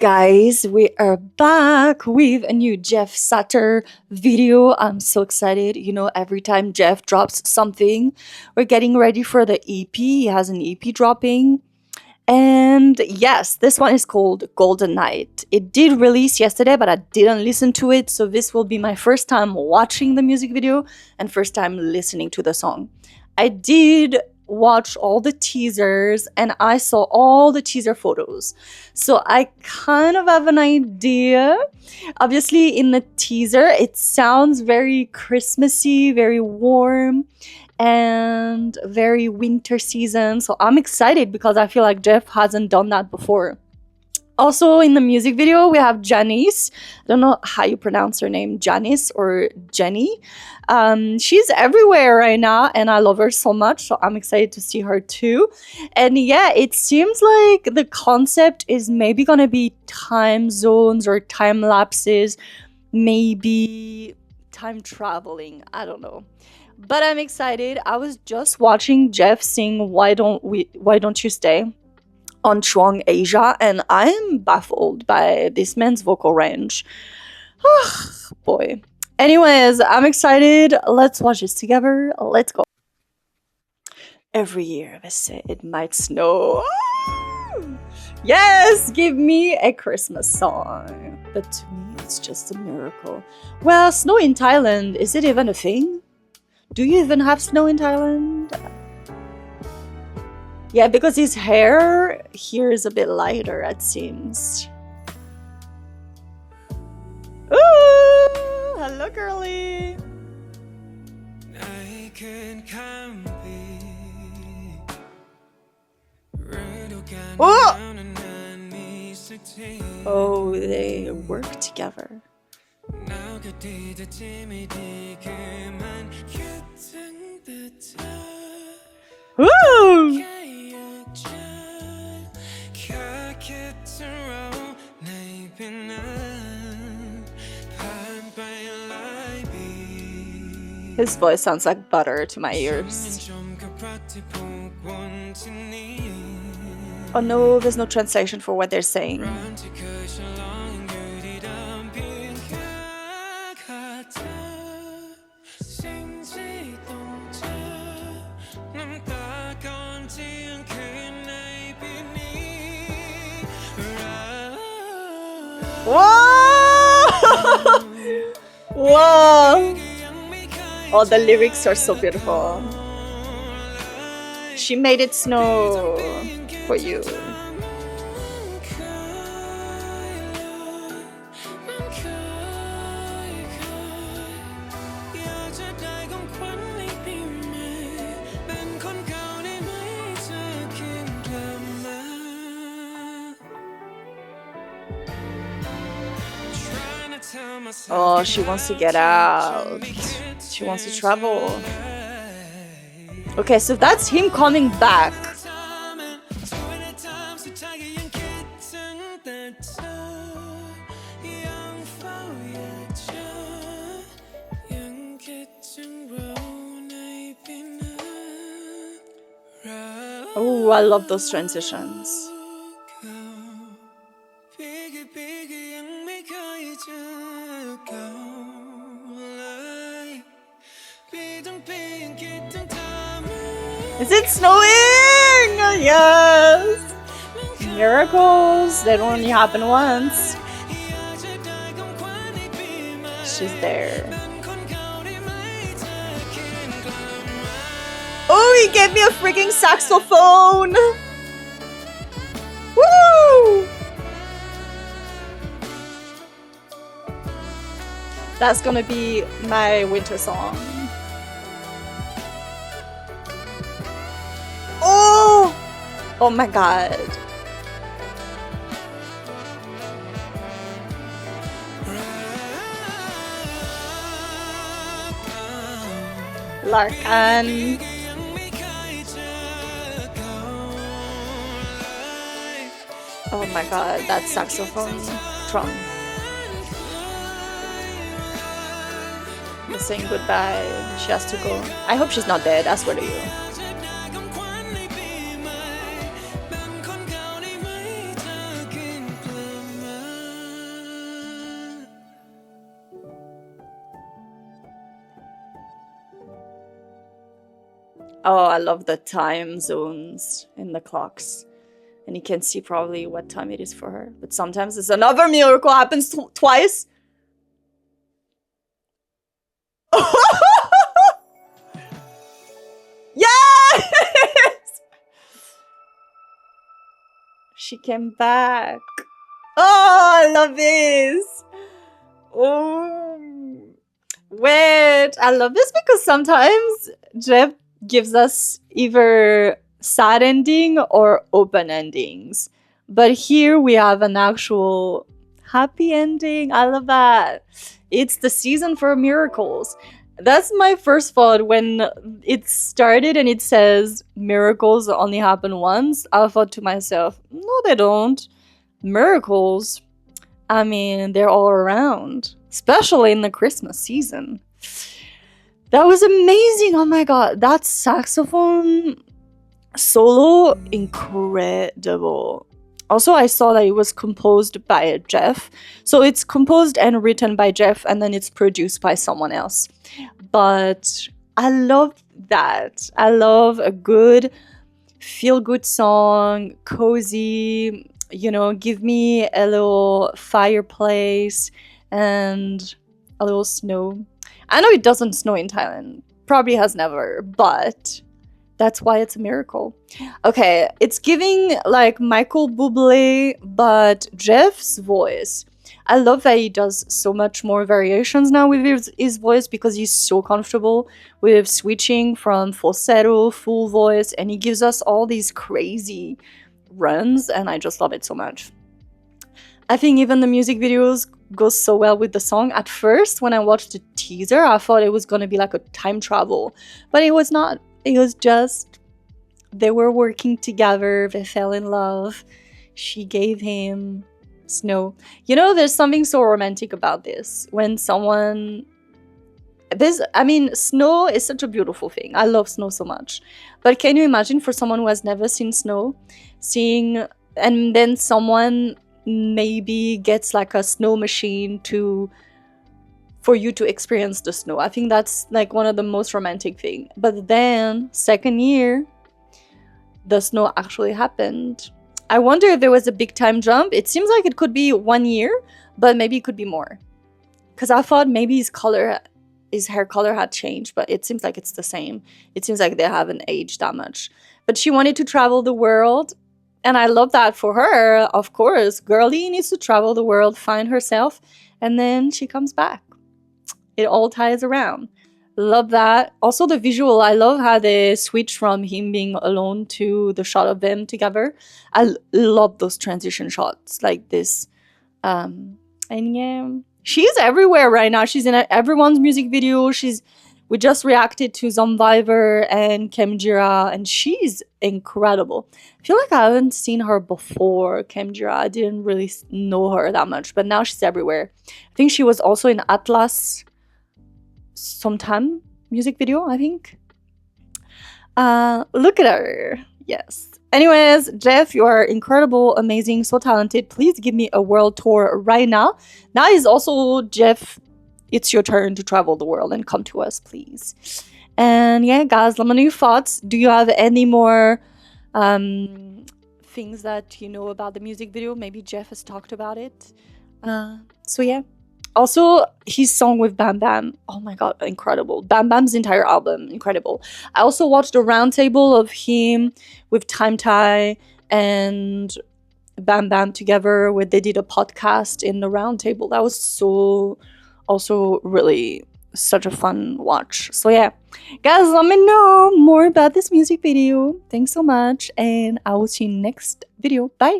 Guys, we are back with a new Jeff Satter video. I'm so excited. You know, every time Jeff drops something, we're getting ready for the EP. He has an EP dropping. And yes, this one is called Golden Night. It did release yesterday, but I didn't listen to it. So this will be my first time watching the music video and first time listening to the song. I did watch all the teasers and I saw all the teaser photos. So I kind of have an idea. Obviously, in the teaser, it sounds very Christmassy, very warm, and very winter season. So I'm excited because I feel like Jeff hasn't done that before. Also, in the music video, we have Janice. I don't know how you pronounce her name, Janice or Jenny. Um, she's everywhere right now, and I love her so much. So I'm excited to see her too. And yeah, it seems like the concept is maybe gonna be time zones or time lapses, maybe time traveling. I don't know but I'm excited. I was just watching Jeff sing "Why Don't We? Why Don't You Stay" on Chuang Asia, and I am baffled by this man's vocal range. Oh, boy. Anyways, I'm excited. Let's watch this together. Let's go. Every year they say it might snow. Yes, give me a Christmas song. But to me, it's just a miracle. Well, snow in Thailand, is it even a thing? Do you even have snow in Thailand? Yeah, because his hair here is a bit lighter, it seems. Ooh, hello, girly. Oh! oh, they work together. Woo! His voice sounds like butter to my ears. Oh no, there's no translation for what they're saying. Whoa! Whoa! Oh, the lyrics are so beautiful. She made it snow for you. Oh, she wants to get out. She wants to travel. Okay, so that's him coming back. Oh, I love those transitions. Is it snowing? Oh, yes! Miracles, they don't only happen once. She's there. Oh, he gave me a freaking saxophone! Woo! That's gonna be my winter song. Oh my god. Larkan. Oh my god, that saxophone drum. saying goodbye. She has to go. I hope she's not dead, I swear to you. Oh, I love the time zones in the clocks. And you can see probably what time it is for her. But sometimes it's another miracle happens tw- twice. yes! She came back. Oh, I love this. Oh, wait. I love this because sometimes Jeff gives us either sad ending or open endings. But here we have an actual happy ending. I love that. It's the season for miracles. That's my first thought when it started and it says miracles only happen once. I thought to myself, no, they don't. Miracles, I mean, they're all around, especially in the Christmas season. That was amazing. Oh my god, that saxophone solo incredible. Also, I saw that it was composed by Jeff. So it's composed and written by Jeff and then it's produced by someone else. But I love that. I love a good feel good song, cozy, you know, give me a little fireplace and a little snow. I know it doesn't snow in Thailand, probably has never, but that's why it's a miracle. Okay, it's giving like Michael Bublé, but Jeff's voice. I love that he does so much more variations now with his, his voice because he's so comfortable with switching from falsetto, full voice, and he gives us all these crazy runs, and I just love it so much. I think even the music videos go so well with the song. At first, when I watched the teaser, I thought it was gonna be like a time travel, but it was not. It was just they were working together, they fell in love. She gave him snow. You know, there's something so romantic about this when someone this i mean snow is such a beautiful thing i love snow so much but can you imagine for someone who has never seen snow seeing and then someone maybe gets like a snow machine to for you to experience the snow. I think that's like one of the most romantic thing. But then second year the snow actually happened. I wonder if there was a big time jump. It seems like it could be one year but maybe it could be more. Because i thought maybe his color his hair color had changed, but it seems like it's the same. It seems like they haven't aged that much. But she wanted to travel the world, and I love that for her. Of course, girlie needs to travel the world, find herself, and then she comes back. It all ties around. Love that. Also, the visual. I love how they switch from him being alone to the shot of them together. I love those transition shots like this. Um, and yeah, she's everywhere right now. She's in everyone's music video. She's we just reacted to Zombiver and Kemjira, and she's incredible. I feel like I haven't seen her before Kemjira. I didn't really know her that much, but now she's everywhere. I think she was also in Atlas sometime music video, I think. Uh, look at her. Yes. Anyways, Jeff, you are incredible, amazing, so talented. Please give me a world tour right now. Now is also Jeff. It's your turn to travel the world and come to us, please. And yeah, guys, let me know your thoughts. Do you have any more um, things that you know about the music video? Maybe Jeff has talked about it. Uh, so yeah. Also, his song with Bam Bam. Oh my god, incredible. Bam Bam's entire album, incredible. I also watched a roundtable of him with Time Thai and Bam Bam together where they did a podcast in the roundtable. That was so also really such a fun watch. So yeah. Guys, let me know more about this music video. Thanks so much and I will see you next video. Bye.